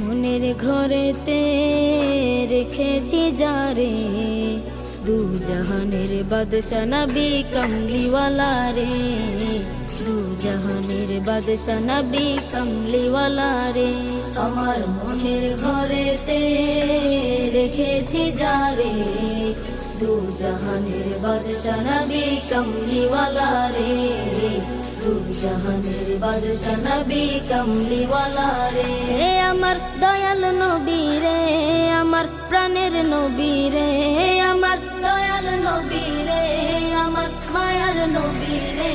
মনের ঘরেতে রেখেছি যারে দু জাহানের বাদশা নবী কমলিওয়ালা রে। দু জাহানের বাদশা নবী কমলিওয়ালা রে। আমার মনের ঘরেতে রেখেছি যারে দু জাহানের বাদশা নবী কমলিওয়ালা রে। দু জাহানের বাদশা নবী কমলিওয়ালা রে। রে আমার দয়াল নবী রে আমার প্রাণের নবী রে। আমার দয়াল নবী রে আমার মায়ার নবী রে।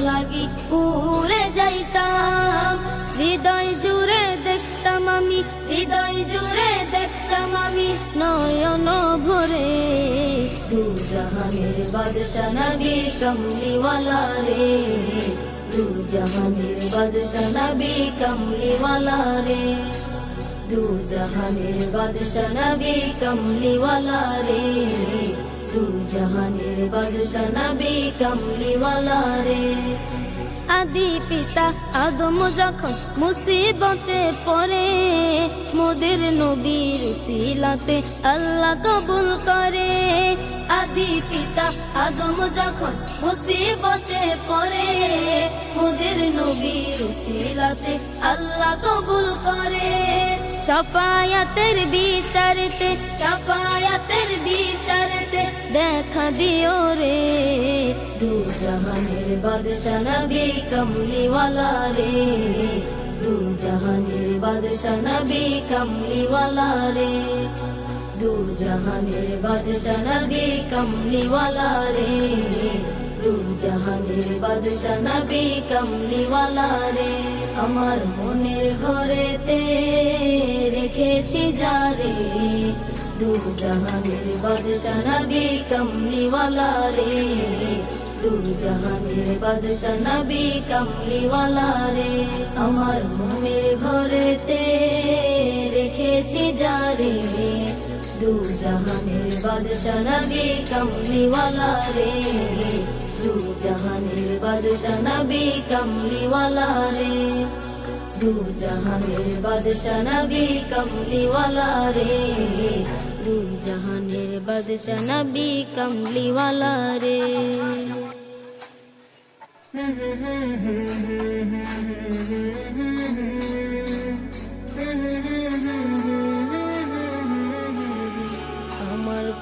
লাগি উড়ে যাইতাম। হৃদয় জুড়ে দেখতাম আমি, হৃদয় জুড়ে দেখতাম আমি নয়ন ভরে। দু জাহানের বাদশা নবী কমলিওয়ালা রে। দু জাহানের বাদশা নবী কমলিওয়ালা রে। দু জাহানের বাদশা নবী কমলিওয়ালা রে। রে। আদি পিতা আদম যখন মুসিবতে পড়ে, মোদের নবীর সিলাতে আল্লাহ কবুল করে। আদি পিতা আদম যখন মুসিবতে পড়ে, মোদের নবীর সিলাতে আল্লাহ কবুল করে। সাফায়াতের বিচারতে দেখা দিও রে। দু জাহানের বাদশা নবী কমলিওয়ালা রে। দু জাহানের বাদশা নবী কমলিওয়ালা রে। দু জাহানের বাদশা কমলিওয়ালা রে। দু জাহানের বাদশা নবী কমলিওয়ালা রে। আমার মনের ঘরেতে রেখেছি যারে দু জাহানের বাদশা নবী কমলিওয়ালা রে দু জাহানের বাদশা নবী কমলিওয়ালা রে আমার মনের ঘরেতে রেখেছি যারে দু জাহানের বাদশা নবী কমলিওয়ালা রে দু জাহানের বাদশা নবী কমলিওয়ালা রে দু জাহানের বাদশা নবী কমলিওয়ালা রে দু জাহানের বাদশা নবী কমলিওয়ালা রে আমার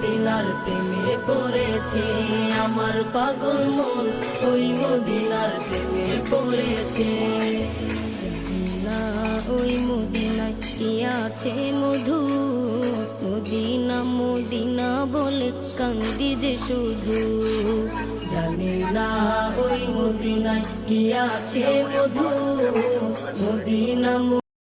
মদিনার প্রেমে পড়েছে, আমার পাগল মন ওই মদিনার প্রেমে পড়েছে। ওই মদিনা কি আছে মধু? মদিনা মদিনা বলে কান্দি যে শুধু। জানি না, ওই মদিনায় কি আছে মধু? মদিনা